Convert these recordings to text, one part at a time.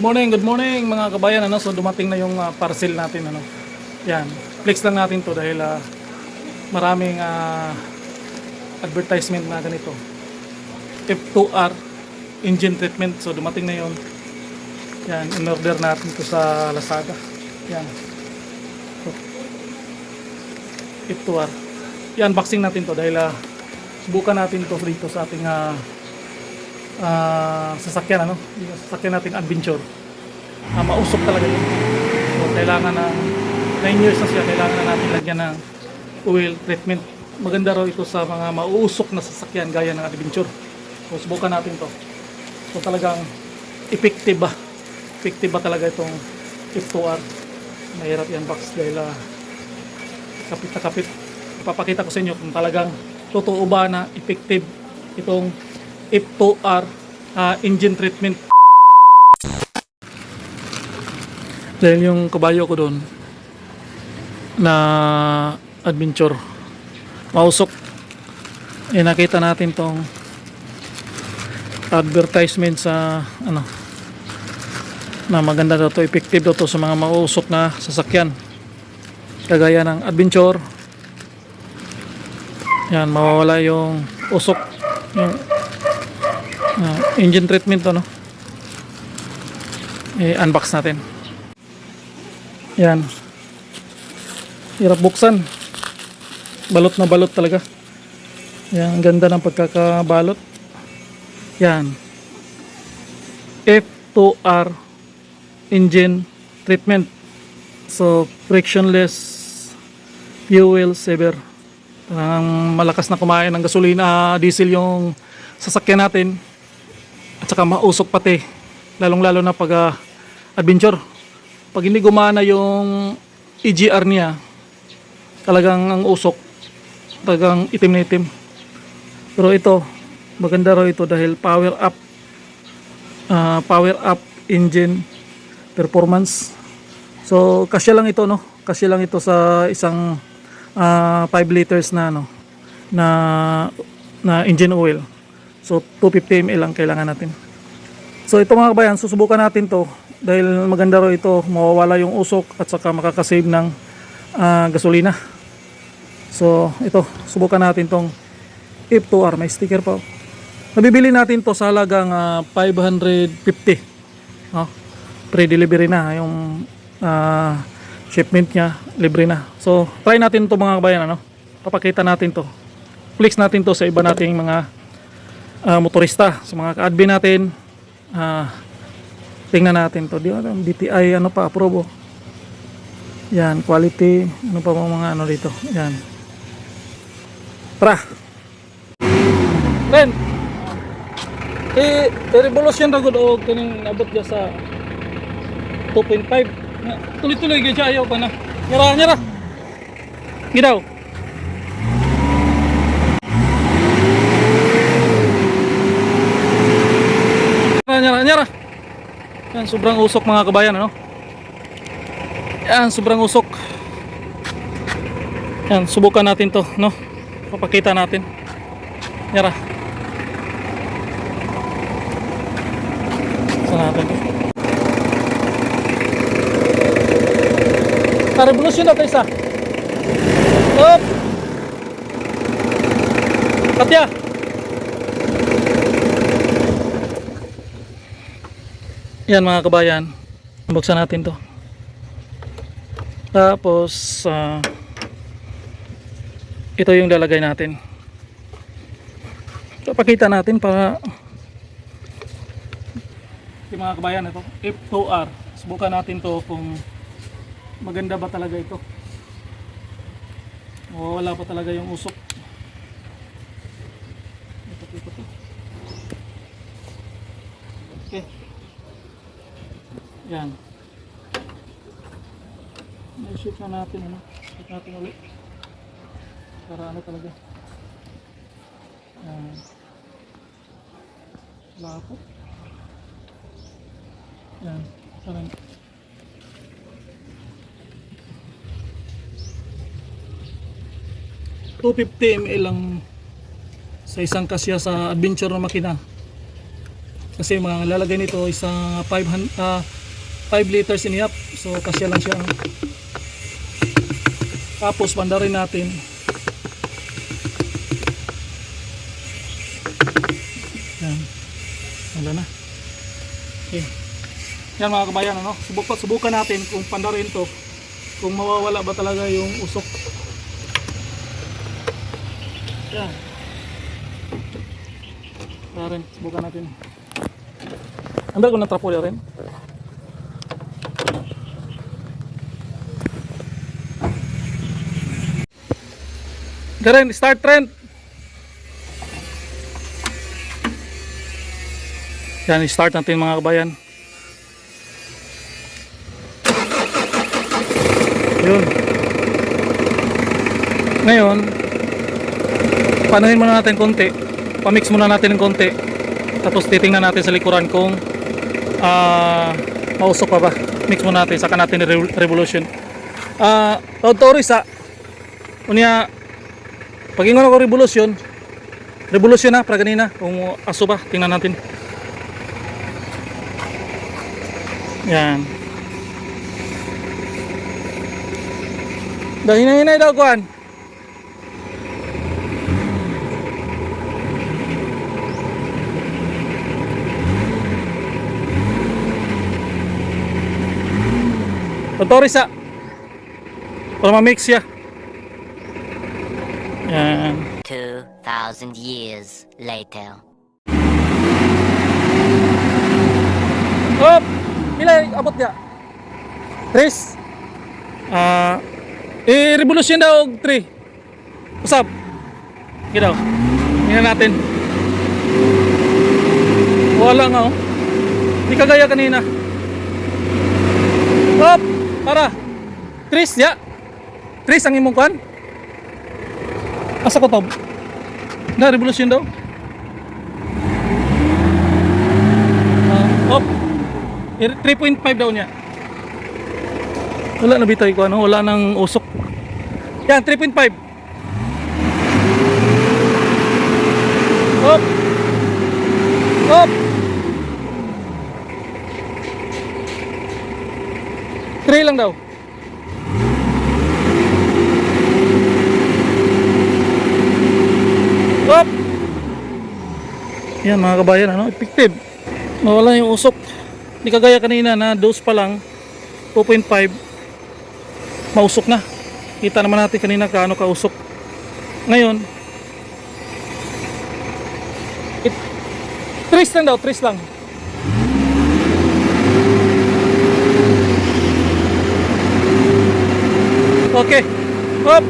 Good morning, good morning mga kabayan. Ano, so dumating na yung ah, parcel natin. Ano. Yan, flex lang natin to dahil ah, maraming ah, advertisement na ganito. F2R engine treatment. So dumating na yon. Yan, in-order natin to sa Lazada. Yan. So, F2R. Yan, unboxing natin to dahil ah, subukan natin to dito sa ating ah, ah, sasakyan ano? Yung sasakyan natin adventure. Ah, mausok talaga yun. So kailangan na 9 years na siya kailangan na natin lagyan ng oil treatment. Maganda raw ito sa mga mauusok na sasakyan gaya ng adventure. So subukan natin to. So talagang effective ba effective ba talaga itong F2R mahirap yan box dahil ah, kapit na kapit. Ipapakita ko sa inyo kung talagang totoo ba na effective itong F2R ah, engine treatment. Dahil yung kabayo ko doon na adventure mausok. Eh nakita natin tong advertisement sa ano na maganda daw to effective daw to sa mga mausok na sasakyan. Kagaya ng adventure. Yan mawawala yung usok yung Ah, engine treatment to no? I-unbox natin. Yan. Hirap buksan. Balot na balot talaga. Yan ang ganda ng pagkakabalot. Yan. F2R engine treatment. So frictionless fuel saver. Parang malakas na kumain ng gasolina diesel yung sasakyan natin at saka mausok pati lalong lalo na pag ah, adventure. Pag hindi gumana yung EGR niya talagang ang usok talagang itim na itim. Pero ito maganda raw ito dahil power up ah, power up engine performance. So kasya lang ito no? Kasya lang ito sa isang 5 liters na no? Na na engine oil So 250 ml ang kailangan natin. So ito mga kabayan, susubukan natin to dahil maganda raw ito, mawawala yung usok at saka makakasave ng ah, gasolina. So ito, subukan natin tong F2R, may sticker pa. Nabibili natin to sa halagang ah, 550. Oh, pre-delivery na yung ah, shipment niya, libre na. So try natin to mga kabayan ano. Papakita natin to. Flex natin to sa iba nating mga ah, motorista. Sa mga ka-admin natin ah, tingnan natin to. Di ba DTI ano pa approve oh. yan quality ano pa mga ano dito yan. Tara. Ren eh revolution ra gud og kaning abot dya sa 2.5 Nga, tuloy-tuloy siya ayaw pa na. Nyara nyara. Gidaw Nyara, nyara. Yan, sobrang usok mga kabayan, ano? Yan, sobrang usok. Yan, subukan natin to, no? Papakita natin. Nyara. Saan natin to? Na isa. Up! Katya! Yan mga kabayan. Buksan natin to. Tapos, ah, ito yung lalagay natin. So, pakita natin para yung mga kabayan ito, F2R. Subukan natin to kung maganda ba talaga ito. O wala pa talaga yung usok. Ito, ito, ito. Okay. Yan. I-shoot na natin ano. Shoot natin ulit. Para ano talaga. Yan. Wala po. Yan. Sana. $250 ml lang sa isang kasya sa adventure na makina. Kasi mga lalagay nito is uh, 500, ah, 5 liters and half. So kasya lang siya. Tapos banda rin natin. Yan. Wala na. Okay. Yan mga kabayan, ano? Subukan, subukan natin kung panda rin to. Kung mawawala ba talaga yung usok. Yan. Kaya rin, subukan natin. Ambil ko ng trapolya rin. Garen, start trend. Yan, start natin mga kabayan. Yun. Ngayon, panuhin muna natin konti. Pamix muna natin ng konti. Tapos titingnan natin sa likuran kung ah mausok pa ba. Mix muna natin, saka natin revolution. Ah, uh, Toris ah. Unya, pag ingon ako revolution, revolution na, para ganina, kung aso ba, tingnan natin. Yan. Dahil hinay daw kuan. Totoris ah. Para ma-mix siya. Yan. 2,000 years later. Hop! Pila abot niya? Tres? Ah, eh, revolution daw og 3. Usap. Ginaw. Tingnan natin. Wala nga oh. Di kagaya kanina. Hop! Para. Tris ya. Tris ang imong kwan. Asa ko to? Na revolution daw. Hop. Eh, 3.5 daw niya. Wala na bitay ko ano, wala nang usok. Yan, 3.5. Hop. Hop. 3 lang daw. Yan mga kabayan, ano, effective. Nawala yung usok. Hindi kagaya kanina na dose pa lang 2.5 mausok na. Kita naman natin kanina kaano kausok. Ngayon it, Tris lang daw, tris lang. Okay. Hop.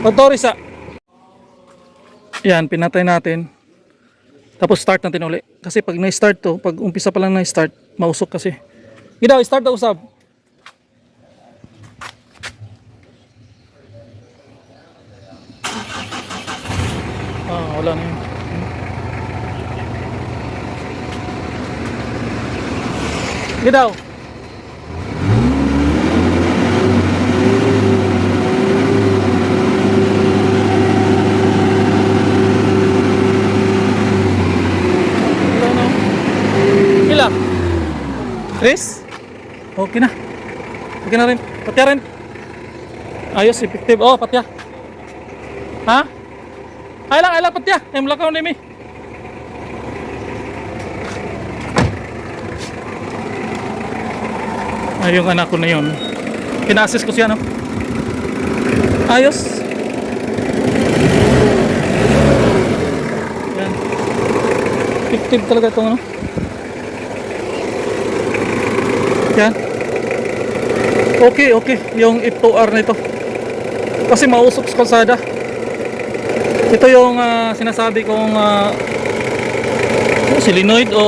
Pagtoris ah. Yan, pinatay natin. Tapos start natin uli. Kasi pag na-start to, pag umpisa pa lang na-start, mausok kasi. Gidaw, start daw usab. Ah, wala na yun. Gidaw. Wala na. Pila? Chris? Okay na. Okay na rin. Patya rin. Ayos, effective. Oh, patya. Ha? Ay lang, ay lang, patya. Ay, mulakaw na mi. Ay, yung anak ko na yun. Pinasis ko siya, no? Ayos. Yan. Effective talaga itong, ano? Yan. Okay, okay. Yung F2R na ito. Kasi mausok sa kalsada. Ito yung ah, sinasabi kong uh, solenoid o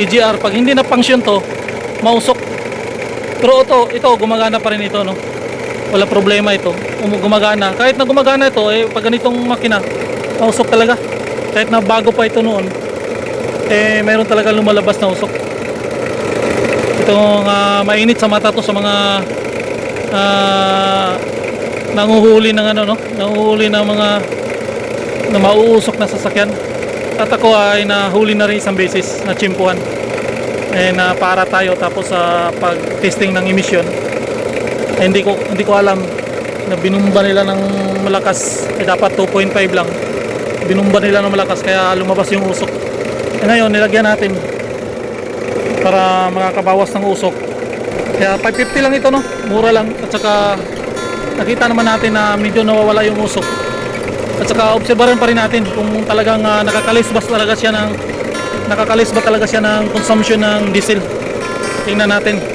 EGR. Pag hindi na function to, mausok. Pero ito, ito gumagana pa rin ito, no? Wala problema ito. Um, gumagana. Kahit na gumagana ito, eh, pag ganitong makina, mausok talaga. Kahit na bago pa ito noon, eh, mayroon talaga lumalabas na usok itong ah, mainit sa mata to sa mga ah, nanguhuli ng ano no nanguhuli ng mga na mauusok na sasakyan At ako ay nahuli na rin isang beses na chimpuhan. Eh na para tayo tapos sa pag-testing ng emission. Eh, hindi ko hindi ko alam na binumba nila ng malakas. Eh dapat 2.5 lang. Binumba nila ng malakas kaya lumabas yung usok. Eh ngayon nilagyan natin para makakabawas ng usok. Kaya 550 lang ito no. Mura lang at saka nakita naman natin na medyo nawawala yung usok. At saka obserbahan pa rin natin kung talagang uh, nakakalis ba talaga siya ng nakakalis ba talaga siya ng consumption ng diesel. Tingnan natin.